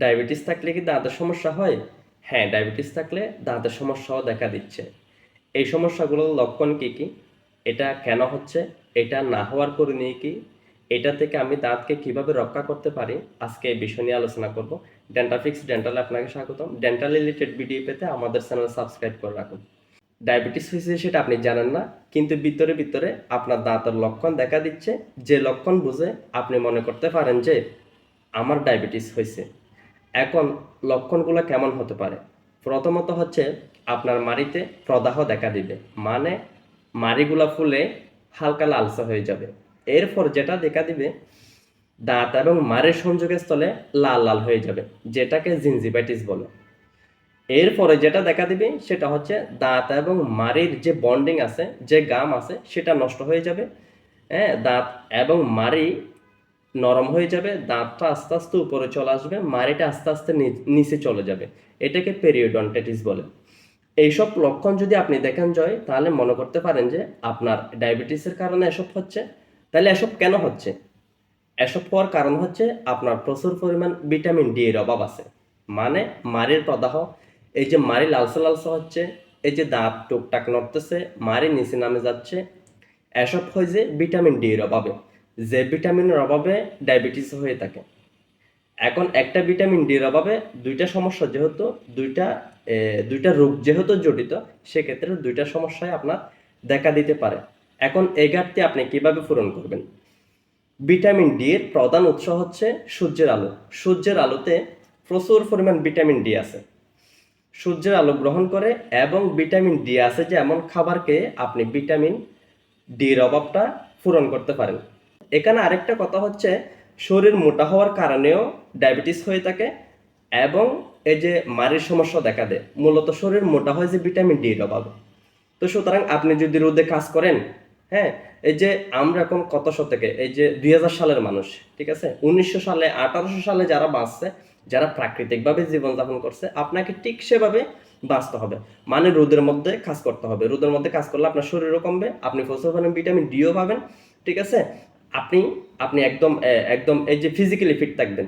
Diabetes থাকলে কি দাঁতের সমস্যা হয়? হ্যাঁ ডায়াবেটিস থাকলে দাঁতের সমস্যাও দেখা দিচ্ছে। এই সমস্যাগুলোর লক্ষণ কি কি? এটা কেন হচ্ছে? এটা না হওয়ার করণীয় কি? এটা থেকে আমি দাঁতকে কীভাবে রক্ষা করতে পারি? আজকে এই বিষয় নিয়ে আলোচনা করব। ডেন্টাফিক্স ডেন্টালে আপনাকে স্বাগতম। ডেন্টাল রিলেটেড ভিডিও পেতে আমাদের চ্যানেল সাবস্ক্রাইব করে রাখুন। ডায়াবেটিস হয়েছে সেটা আপনি জানেন না, কিন্তু ভিতরে ভিতরে আপনার দাঁতের লক্ষণ দেখা দিচ্ছে। যে লক্ষণ বুঝে আপনি মনে করতে পারেন যে, আমার ডায়াবেটিস হয়েছে। এখন লক্ষণগুলো কেমন হতে পারে? প্রথমত হচ্ছে, আপনার মাড়িতে প্রদাহ দেখা দিবে। মানে মাড়িগুলা ফুলে হালকা লালসা হয়ে যাবে। এরপর যেটা দেখা দিবে, দাঁত এবং মারের সংযোগের স্থলে লাল লাল হয়ে যাবে, যেটাকে জিনজিবাইটিস বলে। এরপরে যেটা দেখা দিবে, সেটা হচ্ছে দাঁত এবং মারির যে বন্ডিং আছে, যে গাম আছে, সেটা নষ্ট হয়ে যাবে। হ্যাঁ দাঁত এবং মাড়ি নরম হয়ে যাবে, দাঁতটা আস্তে আস্তে উপরে চলে আসবে, মাড়িটা আস্তে আস্তে নিচে চলে যাবে। এটাকে পেরিওডন্টাইটিস বলে। এইসব লক্ষণ যদি আপনি দেখেন, জয়, তাহলে মনে করতে পারেন যে আপনার ডায়াবেটিসের কারণে এসব হচ্ছে। তাহলে এসব কেন হচ্ছে? এসব হওয়ার কারণ হচ্ছে আপনার প্রচুর পরিমাণ ভিটামিন ডি এর অভাব আছে। মানে মাড়ির প্রদাহ, এই যে মাড়ি লালসা লালসা হচ্ছে, এই যে দাঁত টুকটাক নড়তেছে, মাড়ি নিচে নামে যাচ্ছে, এসব হয় যে ভিটামিন ডি এর অভাবে। যে ভিটামিনের অভাবে ডায়াবেটিস হয়ে থাকে। এখন একটা ভিটামিন ডির অভাবে দুইটা সমস্যা যেহেতু, দুইটা দুইটা রোগ যেহেতু জড়িত, সেক্ষেত্রে দুইটা সমস্যায় আপনার দেখা দিতে পারে। এখন এই ঘাটতি আপনি কীভাবে পূরণ করবেন? ভিটামিন ডি এর প্রধান উৎস হচ্ছে সূর্যের আলো। সূর্যের আলোতে প্রচুর পরিমাণ ভিটামিন ডি আছে। সূর্যের আলো গ্রহণ করে এবং ভিটামিন ডি আছে যে এমন খাবারকে আপনি ভিটামিন ডির অভাবটা পূরণ করতে পারেন। এখানে আরেকটা কথা হচ্ছে, শরীর মোটা হওয়ার কারণেও ডায়াবেটিস হয়ে থাকে এবং এই যে মারির সমস্যা দেখা দেয়, মূলত শরীর মোটা হয় যে ভিটামিন ডির অভাবে। তো সুতরাং আপনি যদি রোদে কাজ করেন হ্যাঁ এই যে আমরা এখন কত শতকে, এই যে দু হাজার সালের মানুষ, ঠিক আছে? উনিশশো সালে, আঠারোশো সালে যারা বাঁচছে, যারা প্রাকৃতিকভাবে জীবনযাপন করছে, আপনাকে ঠিক সেভাবে বাঁচতে হবে। মানে রোদের মধ্যে কাজ করতে হবে। রোদের মধ্যে কাজ করলে আপনার শরীরও কমবে, আপনি প্রচুর ভিটামিন ডিও পাবেন, ঠিক আছে? আপনি আপনি একদম একদম এই যে ফিজিক্যালি ফিট থাকবেন।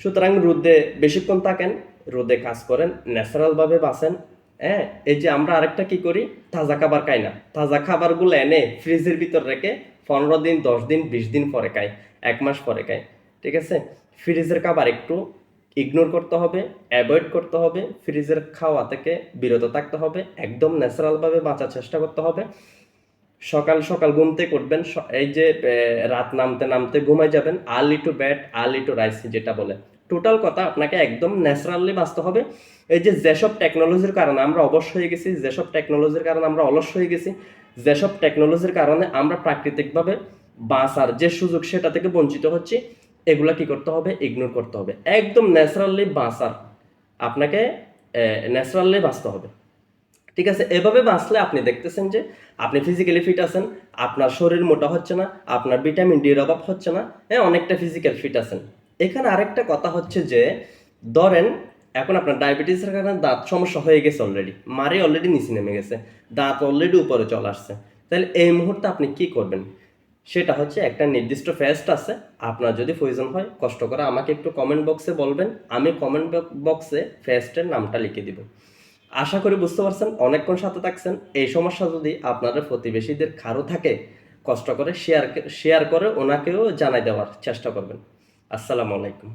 সুতরাং রোদে বেশিক্ষণ থাকেন, রোদে কাজ করেন ন্যাচারালভাবে বাঁচেন হ্যাঁ এই যে আমরা আরেকটা কি করি? তাজা খাবার খাই না। তাজা খাবারগুলো এনে ফ্রিজের ভিতর রেখে পনেরো দিন, দশ দিন, বিশ দিন পরে খাই, এক মাস পরে খাই, ঠিক আছে? ফ্রিজের খাবার একটু ইগনোর করতে হবে অ্যাভয়েড করতে হবে, ফ্রিজের খাওয়া থেকে বিরত থাকতে হবে, একদম ন্যাচারালভাবে বাঁচার চেষ্টা করতে হবে। সকাল সকাল ঘুম থেকে উঠবেন এই যে রাত নামতে নামতে ঘুমাই যাবেন early to bed early to rise যেটা বলে। টোটাল কথা আপনাকে একদম ন্যাচারালি বাঁচতে হবে। এই যে, যেসব টেকনোলজির কারণে আমরা অবশ হয়ে গেছি, যেসব টেকনোলজির কারণে আমরা অলস হয়ে গেছি, যেসব টেকনোলজির কারণে আমরা প্রাকৃতিকভাবে বাঁচার যে সুযোগ সেটা থেকে বঞ্চিত হচ্ছি, এগুলা কি করতে হবে? ইগনোর করতে হবে। একদম ন্যাচারালি বাঁচার। আপনাকে ন্যাচারালি বাঁচতে হবে। ঠিক আছে? এভাবে বাঁচলে আপনি দেখতেছেন যে আপনি ফিজিক্যালি ফিট আছেন, আপনার শরীর মোটা হচ্ছে না, আপনার ভিটামিন ডির অভাব হচ্ছে না হ্যাঁ অনেকটা ফিজিক্যাল ফিট আছেন। এখানে আরেকটা কথা হচ্ছে যে, ধরেন এখন আপনার ডায়াবেটিসের কারণে দাঁত সমস্যা হয়ে গেছে অলরেডি মারে অলরেডি নিচে নেমে গেছে, দাঁত অলরেডি উপরে চলে আসছে। তাহলে এই মুহূর্তে আপনি কি করবেন? সেটা হচ্ছে একটা নির্দিষ্ট ফেস্ট আছে, আপনার যদি প্রয়োজন হয়, কষ্ট করে আমাকে একটু কমেন্ট বক্সে বলবেন, আমি কমেন্ট বক্সে ফেস্টের নামটা লিখে দিব। আশা করি বুঝতে পারছেন, অনেকক্ষণ সাথে থাকছেন। এই সমস্যা যদি আপনাদের প্রতিবেশীদের কারও থাকে, কষ্ট করে শেয়ার শেয়ার করে ওনাকেও জানাই দেওয়ার চেষ্টা করবেন। আসসালামু আলাইকুম।